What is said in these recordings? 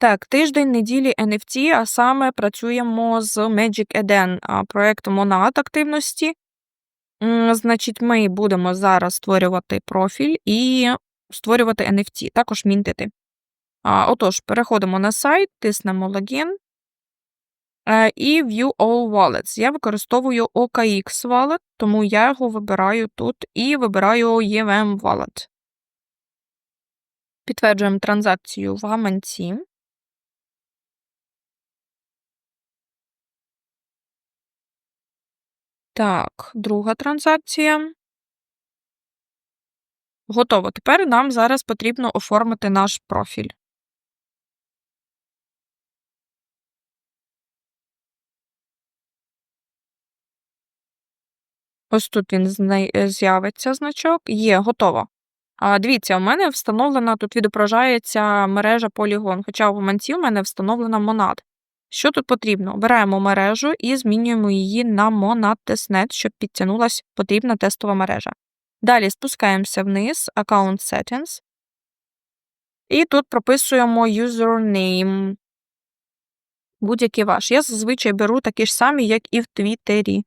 Так, тиждень неділі NFT, а саме працюємо з Magic Eden, а, проектом Monad активності. Значить, ми будемо зараз створювати профіль і створювати NFT, також мінтити. Отож, переходимо на сайт, тиснемо логін е, і View All Wallets. Я використовую OKX Wallet, тому я його вибираю тут і вибираю EVM Wallet. Підтверджуємо транзакцію в гаманці. Так, друга транзакція. Готово. Тепер нам зараз потрібно оформити наш профіль. Ось тут він е, з'явиться значок. Є, готово. А, дивіться, у мене встановлена, тут відображається мережа Polygon, хоча в гаманці у мене встановлена Monad. Що тут потрібно? Обираємо мережу і змінюємо її на Monad Testnet, щоб підтягнулася потрібна тестова мережа. Далі спускаємося вниз, Account Settings. І тут прописуємо username. Будь-який ваш. Я зазвичай беру такі ж самі, як і в Твіттері.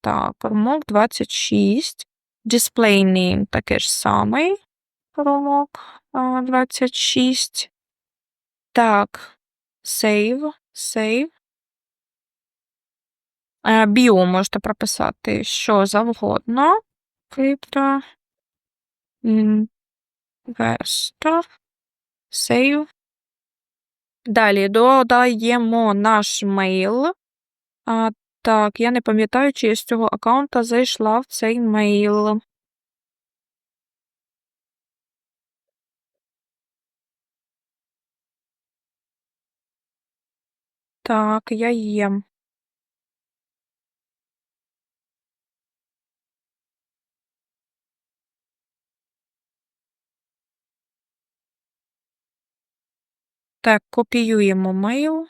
Так, промок 26. Display name таке ж самий. Промок 26. Так, save, save. Е, Біо можете прописати що завгодно. Крипто. Інвестор. Save. Далі додаємо наш мейл. А, так, я не пам'ятаю, чи я з цього аккаунта зайшла в цей мейл. Так, я є. Так, копіюємо мейл.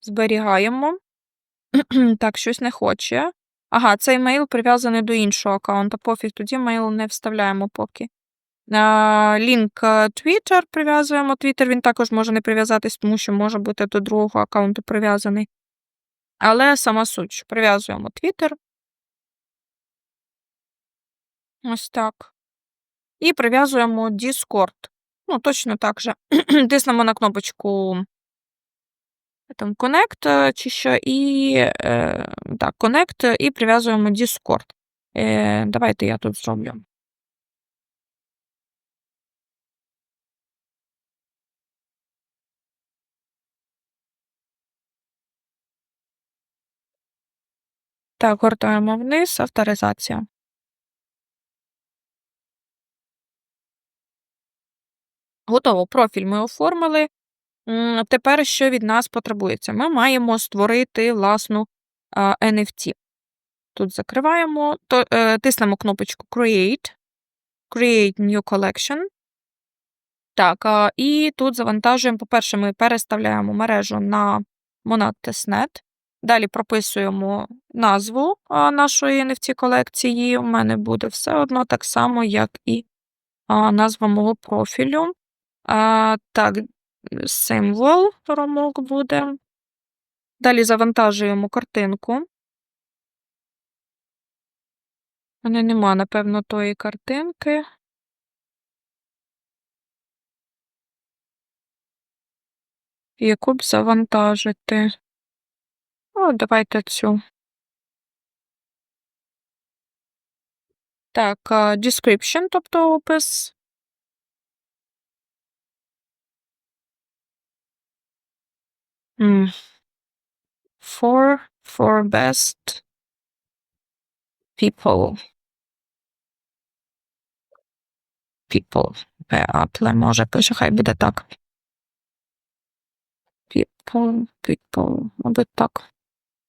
Зберігаємо. Так, щось не хоче. Ага, цей мейл прив'язаний до іншого аккаунта. Пофіг, тоді мейл не вставляємо поки. Лінк е, Twitter прив'язуємо. Twitter він також може не прив'язатись, тому що може бути до другого аккаунту прив'язаний. Але сама суть, прив'язуємо Twitter. Ось так. І прив'язуємо Discord. Ну, точно так же. Тиснемо на кнопочку там Connect е, чи що, і е, так, Connect і прив'язуємо Discord. Е, Давайте я тут зроблю. Так, гортаємо вниз, авторизація. Готово. Профіль ми оформили. Тепер що від нас потребується? Ми маємо створити власну NFT. Тут закриваємо, то, е, тиснемо кнопочку Create, Create New Collection. Так, а, і тут завантажуємо, по-перше, ми переставляємо мережу на Monad Testnet. Далі прописуємо назву нашої NFT колекції. У мене буде все одно так само, як і назва мого профілю. Так, символ ромок буде. Далі завантажуємо картинку. У мене нема, напевно, тої картинки. Яку б завантажити? О, давайте цю. Так, а, description, тобто опис. М. For, for best people. People. Apple може пише, хай буде так. People, people, мабуть, так.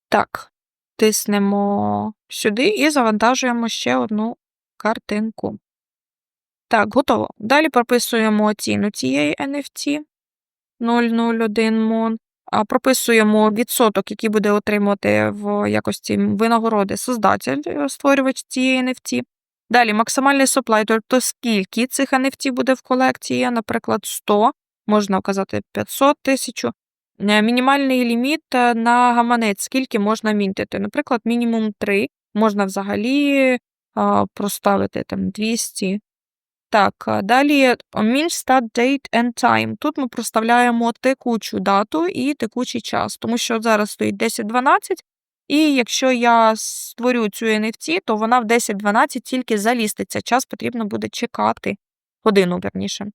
Так. Тиснемо сюди і завантажуємо ще одну картинку. Так, готово. Далі прописуємо ціну цієї NFT 001 мон. Прописуємо відсоток, який буде отримувати в якості винагороди создатель, е, створювач цієї NFT. Далі максимальний supply, тобто скільки цих NFT буде в колекції, наприклад, 100, можна вказати 500 тисячу. Е, Мінімальний ліміт е, на гаманець, скільки можна мінтити. Наприклад, мінімум 3, можна взагалі а, проставити там 200. Так, далі min start date and time. Тут ми проставляємо текучу дату і текучий час, тому що зараз стоїть 10.12, і якщо я створю цю NFT, то вона в 10.12 тільки заліститься. Час потрібно буде чекати, годину, верніше.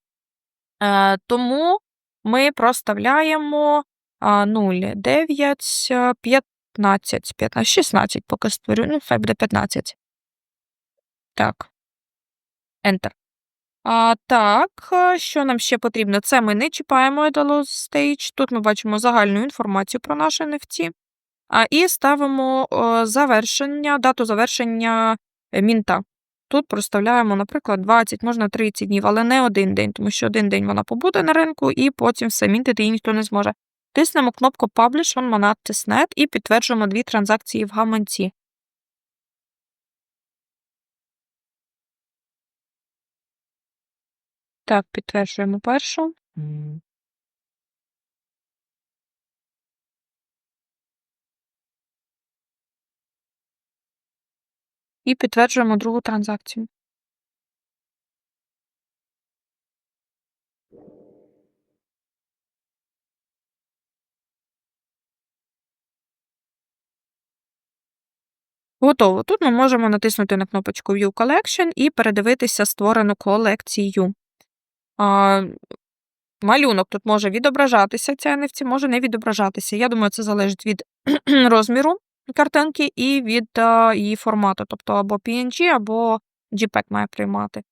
Е, тому ми проставляємо 0, 9, е, 15, 15, 16 поки створю, ну, хай буде 15. Так. Enter. А, так, що нам ще потрібно? Це ми не чіпаємо Idle Stage. Тут ми бачимо загальну інформацію про наше NFT. А, і ставимо завершення, дату завершення е, мінта. Тут проставляємо, наприклад, 20, можна 30 днів, але не один день, тому що один день вона побуде на ринку, і потім все мінтити її ніхто не зможе. Тиснемо кнопку Publish on Monad Testnet і підтверджуємо дві транзакції в гаманці. Так, підтверджуємо першу. І підтверджуємо другу транзакцію. Готово. Тут ми можемо натиснути на кнопочку View Collection і передивитися створену колекцію. А, малюнок тут може відображатися, ця NFT може не відображатися. Я думаю, це залежить від розміру картинки і від її формату, тобто або PNG, або JPEG має приймати.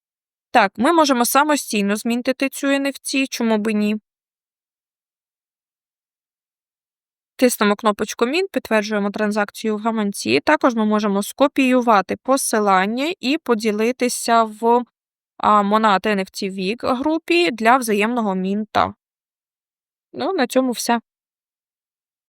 Так, ми можемо самостійно змінити цю NFT, чому би ні. Тиснемо кнопочку Мін, підтверджуємо транзакцію в гаманці. Також ми можемо скопіювати посилання і поділитися в Monat NFT Week групі для взаємного мінта. Ну, на цьому все.